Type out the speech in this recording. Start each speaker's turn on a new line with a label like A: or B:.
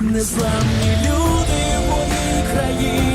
A: незламні люди в моїй країні.